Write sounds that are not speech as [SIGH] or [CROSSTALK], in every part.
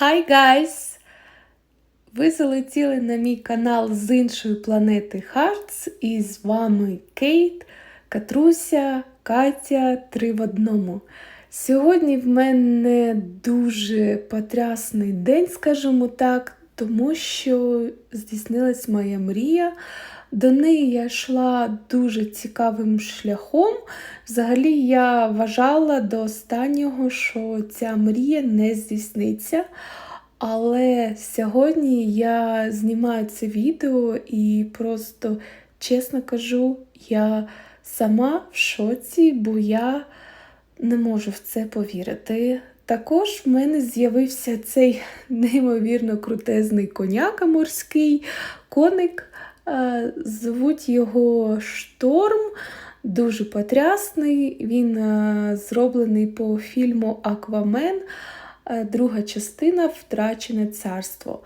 Hi guys! Ви залетіли на мій канал з іншої планети Hearts і з вами Кейт, Катруся, Катя три в одному. Сьогодні в мене дуже потрясний день, скажімо так, тому що здійснилась моя мрія. До неї я йшла дуже цікавим шляхом. Взагалі, я вважала до останнього, що ця мрія не здійсниться. Але сьогодні я знімаю це відео і просто, чесно кажу, я сама в шоці, бо я не можу в це повірити. Також в мене з'явився цей неймовірно крутезний коняка морський коник. Е, Звуть його Шторм, дуже потрясний. Він е, зроблений по фільму Аквамен, е, друга частина Втрачене царство.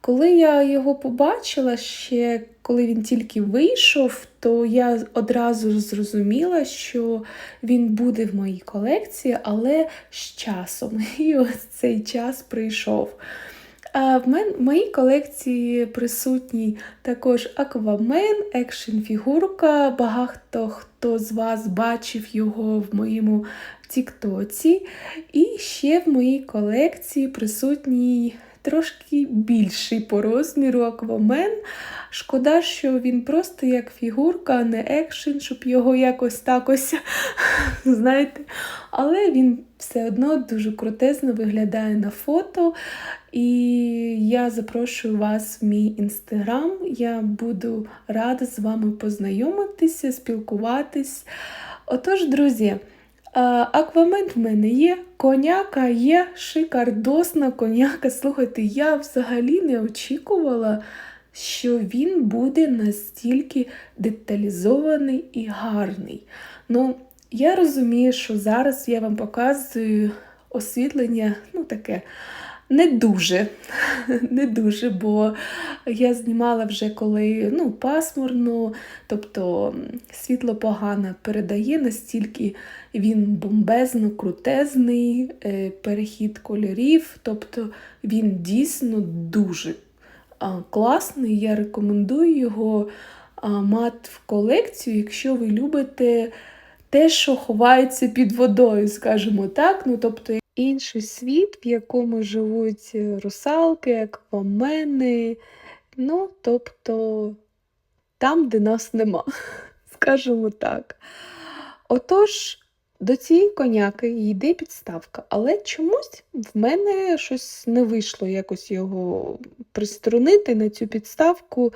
Коли я його побачила, ще коли він тільки вийшов, то я одразу зрозуміла, що він буде в моїй колекції, але з часом. [LAUGHS] І ось цей час прийшов. А в, моїй колекції присутній також аквамен, екшн фігурка. Багато хто з вас бачив його в моєму Тіктоці. І ще в моїй колекції присутній трошки більший по розміру аквамен. Шкода, що він просто як фігурка, а не екшен, щоб його якось так ось, [LAUGHS] знаєте. Але він все одно дуже крутезно виглядає на фото. І я запрошую вас в мій інстаграм. Я буду рада з вами познайомитися, спілкуватись. Отож, друзі, аквамен в мене є, коняка є, шикардосна коняка. Слухайте, я взагалі не очікувала, що він буде настільки деталізований і гарний. Ну, я розумію, що зараз я вам показую освітлення, ну таке. Не дуже, [LAUGHS] не дуже, бо я знімала вже коли ну, пасмурно, тобто світло погано передає, настільки він бомбезно, крутезний, перехід кольорів, тобто він дійсно дуже класний. Я рекомендую його мати в колекцію, якщо ви любите те, що ховається під водою, скажімо так. ну, тобто інший світ, в якому живуть русалки, аквамени, ну, тобто там, де нас нема, [LAUGHS] скажімо так. Отож, до цієї коняки йде підставка, але чомусь в мене щось не вийшло якось його приструнити на цю підставку.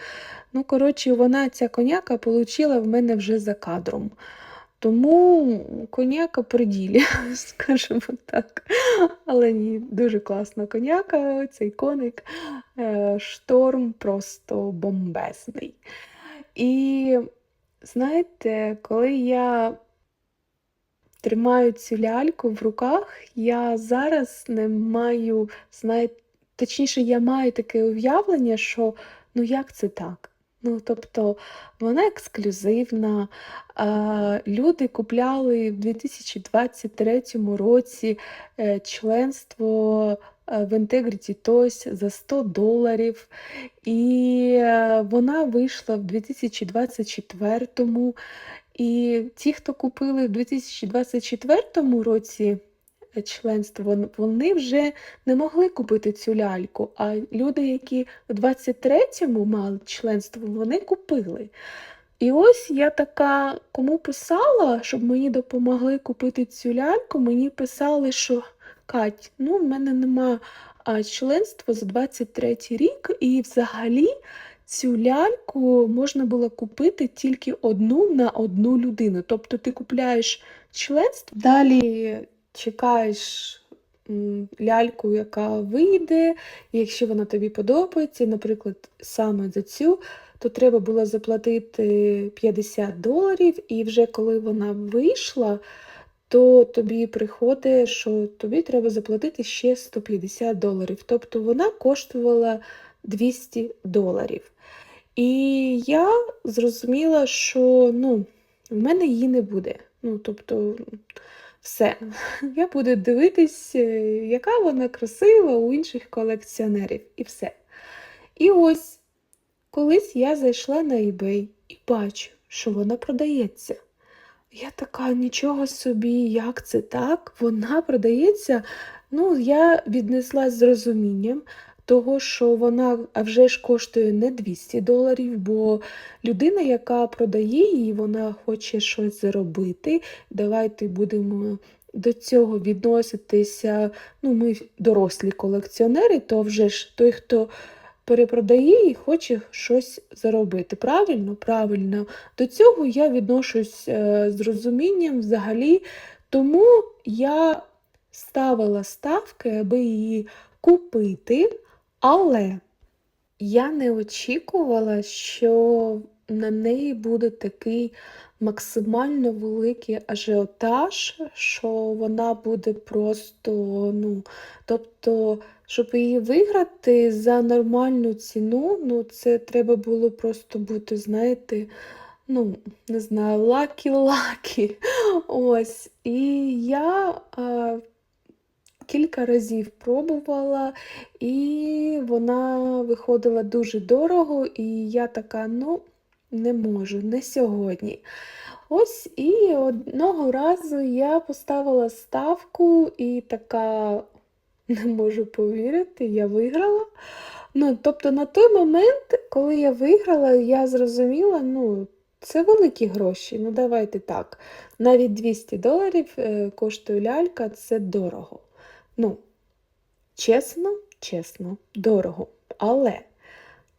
Ну, коротше, вона, ця коняка, отримала в мене вже за кадром. Тому коняка при ділі, [LAUGHS] скажімо так. Але ні, дуже класна коняка, цей коник, шторм просто бомбезний. І знаєте, коли я тримаю цю ляльку в руках, я зараз не маю, знаєте, точніше, я маю таке уявлення, що ну як це так? Ну, тобто вона ексклюзивна. Люди купляли в 2023 році е, членство е, в Integrity Toys за 100 доларів. І е, вона вийшла в 2024. І ті, хто купили в 2024 році членство, вони вже не могли купити цю ляльку. А люди, які в 23-му мали членство, вони купили. І ось я така, кому писала, щоб мені допомогли купити цю ляльку, мені писали, що Кать, ну в мене нема членства за 23 рік, і взагалі цю ляльку можна було купити тільки одну на одну людину. Тобто ти купляєш членство, далі чекаєш ляльку, яка вийде, і якщо вона тобі подобається, наприклад, саме за цю, то треба було заплатити 50 доларів, і вже коли вона вийшла, то тобі приходить, що тобі треба заплатити ще 150 доларів. Тобто вона коштувала 200 доларів. І я зрозуміла, що ну, в мене її не буде. Ну, тобто, Все. [LAUGHS] Я буду дивитись, е, яка вона красива у інших колекціонерів. І все. І ось колись я зайшла на eBay і бачу, що вона продається. Я така, нічого собі, як це так? Вона продається. Ну, я віднеслась з розумінням того, що вона вже ж коштує не 200 доларів, бо людина, яка продає її, вона хоче щось заробити. Давайте будемо до цього відноситися. Ну, ми дорослі колекціонери, то вже ж той, хто перепродає і хоче щось заробити. Правильно? Правильно. До цього я відношусь е, з розумінням взагалі, тому я ставила ставки, аби її купити, але я не очікувала, що на неї буде такий максимально великий ажіотаж, що вона буде просто, ну, тобто, щоб її виграти за нормальну ціну, ну, це треба було просто бути, знаєте, ну, не знаю, лакі-лакі. Ось. І я а, кілька разів пробувала, і вона виходила дуже дорого, і я така, ну, не можу, не сьогодні. Ось і одного разу я поставила ставку і така, не можу повірити, я виграла. Ну, тобто на той момент, коли я виграла, я зрозуміла, ну, це великі гроші. Ну, давайте так. Навіть 200 доларів е, коштує лялька, це дорого. Ну, чесно, чесно, дорого. Але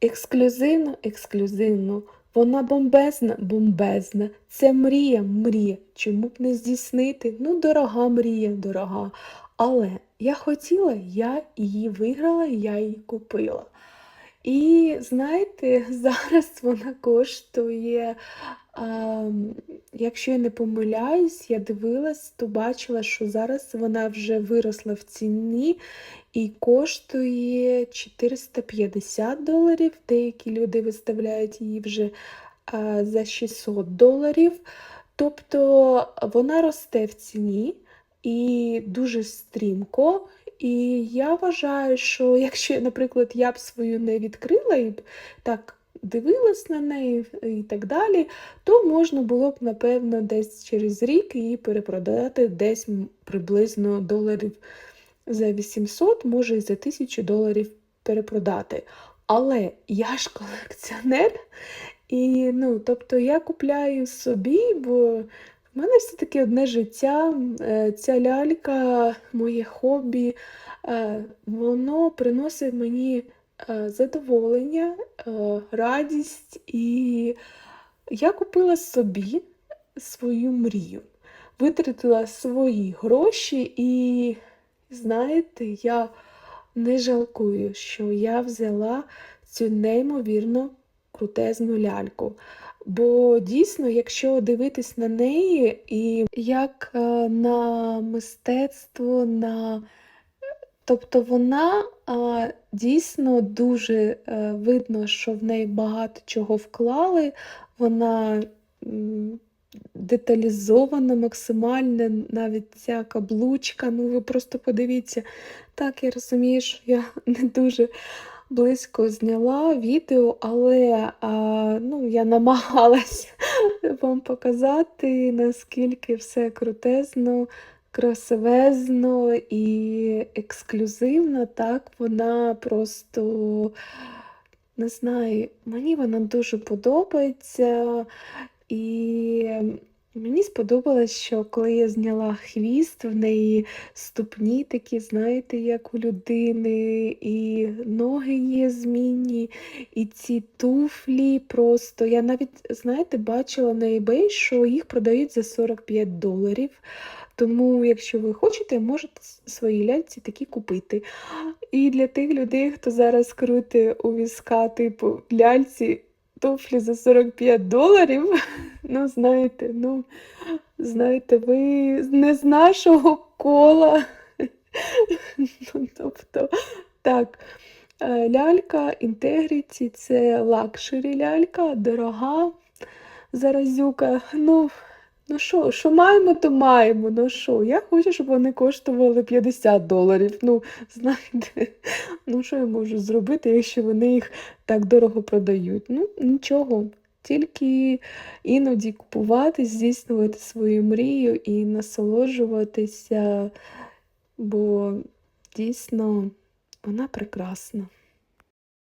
ексклюзивно, ексклюзивно. Вона бомбезна, бомбезна. Це мрія, мрія. Чому б не здійснити? Ну, дорога мрія, дорога. Але я хотіла, я її виграла, я її купила. І знаєте, [LAUGHS] зараз вона коштує, якщо я не помиляюсь, я дивилась, то бачила, що зараз вона вже виросла в ціні і коштує 450 доларів. Деякі люди виставляють її вже а, за 600 доларів. Тобто вона росте в ціні і дуже стрімко. І я вважаю, що [LAUGHS] якщо, наприклад, я б свою не відкрила і б так дивилась на неї і так далі, то можна було б, напевно, десь через рік її перепродати десь приблизно доларів за 800, може і за 1000 доларів перепродати. Але я ж колекціонер, і ну, тобто я купляю собі, бо в мене все-таки одне життя, е, ця лялька, моє хобі, е, воно приносить мені задоволення, радість. І я купила собі свою мрію, витратила свої гроші, і, знаєте, я не жалкую, що я взяла цю неймовірно крутезну ляльку. Бо дійсно, якщо дивитись на неї, і як е, на мистецтво, на тобто вона а, дійсно дуже е, видно, що в неї багато чого вклали, вона м, деталізована максимально, навіть ця каблучка, ну ви просто подивіться. Так, я розумію, що я [LAUGHS] не дуже близько зняла відео, але а, ну, я намагалась [LAUGHS] вам показати, наскільки все крутезно, красивезно і ексклюзивно. Так, вона просто, не знаю, мені вона дуже подобається. І Мені сподобалось, що коли я зняла хвіст, в неї ступні такі, знаєте, як у людини, і ноги є змінні, і ці туфлі просто. Я навіть, знаєте, бачила на eBay, що їх продають за 45 доларів. Тому, якщо ви хочете, можете свої ляльці такі купити. І для тих людей, хто зараз крути у візка, типу ляльці туфлі за 45 доларів. [LAUGHS] Ну, знаєте, ну, знаєте, ви не з нашого кола. [LAUGHS] Ну, тобто, так, е, лялька Integrity це лакшері лялька, дорога заразюка. Ну, Ну що, що маємо, то маємо. Ну що, я хочу, щоб вони коштували 50 доларів. Ну, знаєте, [LAUGHS] ну що я можу зробити, якщо вони їх так дорого продають? Ну, нічого. Тільки іноді купувати, здійснювати свою мрію і насолоджуватися, бо дійсно вона прекрасна.